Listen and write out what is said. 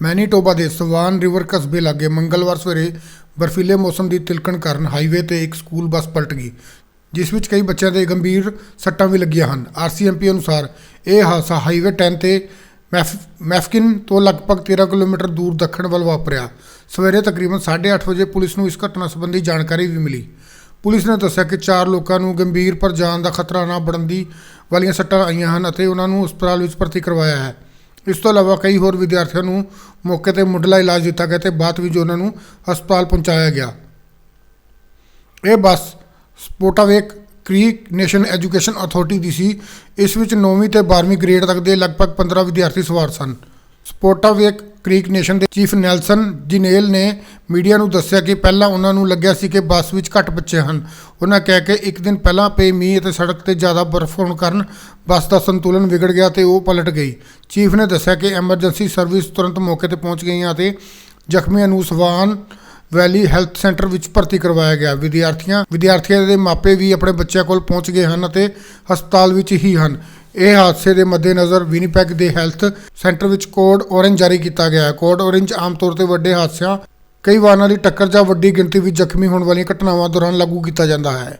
Manitoba ਦੇ ਸਵਾਨ river ਕਸਬੇ ਲਾਗੇ ਮੰਗਲਵਾਰ ਸਵੇਰੇ ਬਰਫੀਲੇ ਮੌਸਮ ਦੀ ਤਿਲਕਣ ਕਾਰਨ ਹਾਈਵੇ ਤੇ ਇੱਕ ਸਕੂਲ ਬੱਸ ਪਲਟ ਗਈ, ਜਿਸ ਵਿੱਚ ਕਈ ਬੱਚਿਆਂ ਦੇ ਗੰਭੀਰ ਸੱਟਾਂ ਵੀ ਲੱਗੀਆਂ ਹਨ। ਆਰਸੀਐਮਪੀ ਅਨੁਸਾਰ ਇਹ ਹਾਦਸਾ ਹਾਈਵੇ 10 ਤੇ ਮੈਫ, ਮੈਫਕਿਨ ਤੋਂ ਲਗਭਗ 13 ਕਿਲੋਮੀਟਰ ਦੂਰ ਦੱਖਣ ਵੱਲ ਵਾਪਰਿਆ। ਸਵੇਰੇ ਤਕਰੀਬਨ 8:30 ਵਜੇ ਪੁਲਿਸ ਨੂੰ ਇਸ ਘਟਨਾ ਸੰਬੰਧੀ ਜਾਣਕਾਰੀ ਵੀ ਮਿਲੀ। ਪੁਲਿਸ ਨੇ ਦੱਸਿਆ ਕਿ ਚਾਰ ਲੋਕਾਂ ਨੂੰ ਗੰਭੀਰ ਪਰ ਜਾਨ ਦਾ ਖਤਰਾ ਨਾ ਬਣਨ ਦੀ ਵਾਲੀਆਂ ਸੱਟਾਂ ਆਈਆਂ ਹਨ ਅਤੇ ਉਹਨਾਂ ਨੂੰ ਹਸਪਤਾਲ ਵਿੱਚ ਭਰਤੀ ਕਰਵਾਇਆ ਹੈ। ਇਸ ਤੋਂ ਇਲਾਵਾ ਕਈ ਹੋਰ ਵਿਦਿਆਰਥੀਆਂ ਨੂੰ ਮੌਕੇ ਤੇ ਮੁੱਢਲਾ ਇਲਾਜ ਦਿੱਤਾ ਗਿਆ ਤੇ ਬਾਅਦ ਵਿੱਚ ਉਹਨਾਂ ਨੂੰ ਹਸਪਤਾਲ ਪਹੁੰਚਾਇਆ ਗਿਆ। ਇਹ bus ਸਪੋਟਾਵੇਕ creek Nation education authority ਦੀ ਸੀ। ਇਸ ਵਿੱਚ 9ਵੀਂ ਤੇ 12ਵੀਂ ਗ੍ਰੇਡ ਤੱਕ ਦੇ ਲਗਭਗ 15 ਵਿਦਿਆਰਥੀ ਸਵਾਰ ਸਨ। ਸਪੋਟਾਵੇਕ ਕ੍ਰੀਕ ਨੇਸ਼ਨ ਦੇ ਚੀਫ ਨੈਲਸਨ ਜਿਨੇਲ ਨੇ ਮੀਡੀਆ ਨੂੰ ਦੱਸਿਆ ਕਿ ਪਹਿਲਾਂ ਉਹਨਾਂ ਨੂੰ ਲੱਗਿਆ ਸੀ ਕਿ ਬੱਸ ਵਿੱਚ ਘੱਟ ਬੱਚੇ ਹਨ। ਉਹਨਾਂ ਕਹਿ ਕੇ ਇੱਕ ਦਿਨ ਪਹਿਲਾਂ ਪਏ ਮੀਂਹ ਅਤੇ ਸੜਕ ਤੇ ਜ਼ਿਆਦਾ ਬਰਫ਼ ਹੋਣ ਕਾਰਨ ਬੱਸ ਦਾ ਸੰਤੁਲਨ ਵਿਗੜ ਗਿਆ ਤੇ ਉਹ ਪਲਟ ਗਈ। ਚੀਫ ਨੇ ਦੱਸਿਆ ਕਿ ਐਮਰਜੈਂਸੀ ਸਰਵਿਸ ਤੁਰੰਤ ਮੌਕੇ ਤੇ ਪਹੁੰਚ ਗਈਆਂ ਅਤੇ ਜ਼ਖਮੀਆਂ ਨੂੰ ਸਵਾਨ ਵੈਲੀ ਹੈਲਥ ਸੈਂਟਰ ਵਿੱਚ ਭਰਤੀ ਕਰਵਾਇਆ ਗਿਆ। ਵਿਦਿਆਰਥੀਆਂ ਵਿਦਿਆਰਥੀਆਂ ਦੇ ਮਾਪੇ ਵੀ ਆਪਣੇ ਬੱਚਿਆਂ ਕੋਲ ਪਹੁੰਚ ਗਏ ਹਨ ਅਤੇ ਹਸਪਤਾਲ ਵਿੱਚ ਹੀ ਹਨ। ਇਹ ਹਾਦਸੇ ਦੇ ਮੱਦੇਨਜ਼ਰ ਵਿਨੀਪੈਗ ਦੇ ਹੈਲਥ ਸੈਂਟਰ ਵਿੱਚ ਕੋਡ ਔਰੰਜ ਜਾਰੀ ਕੀਤਾ ਗਿਆ ਹੈ। ਕੋਡ ਔਰੰਜ ਆਮ ਤੌਰ ਤੇ ਵੱਡੇ ਹਾਦਸਿਆਂ, ਕਈ ਵਾਹਨਾਂ ਦੀ ਟੱਕਰ ਜਾਂ ਵੱਡੀ ਗਿਣਤੀ ਵਿੱਚ ਜ਼ਖਮੀ ਹੋਣ ਵਾਲੀਆਂ ਘਟਨਾਵਾਂ ਦੌਰਾਨ ਲਾਗੂ ਕੀਤਾ ਜਾਂਦਾ ਹੈ।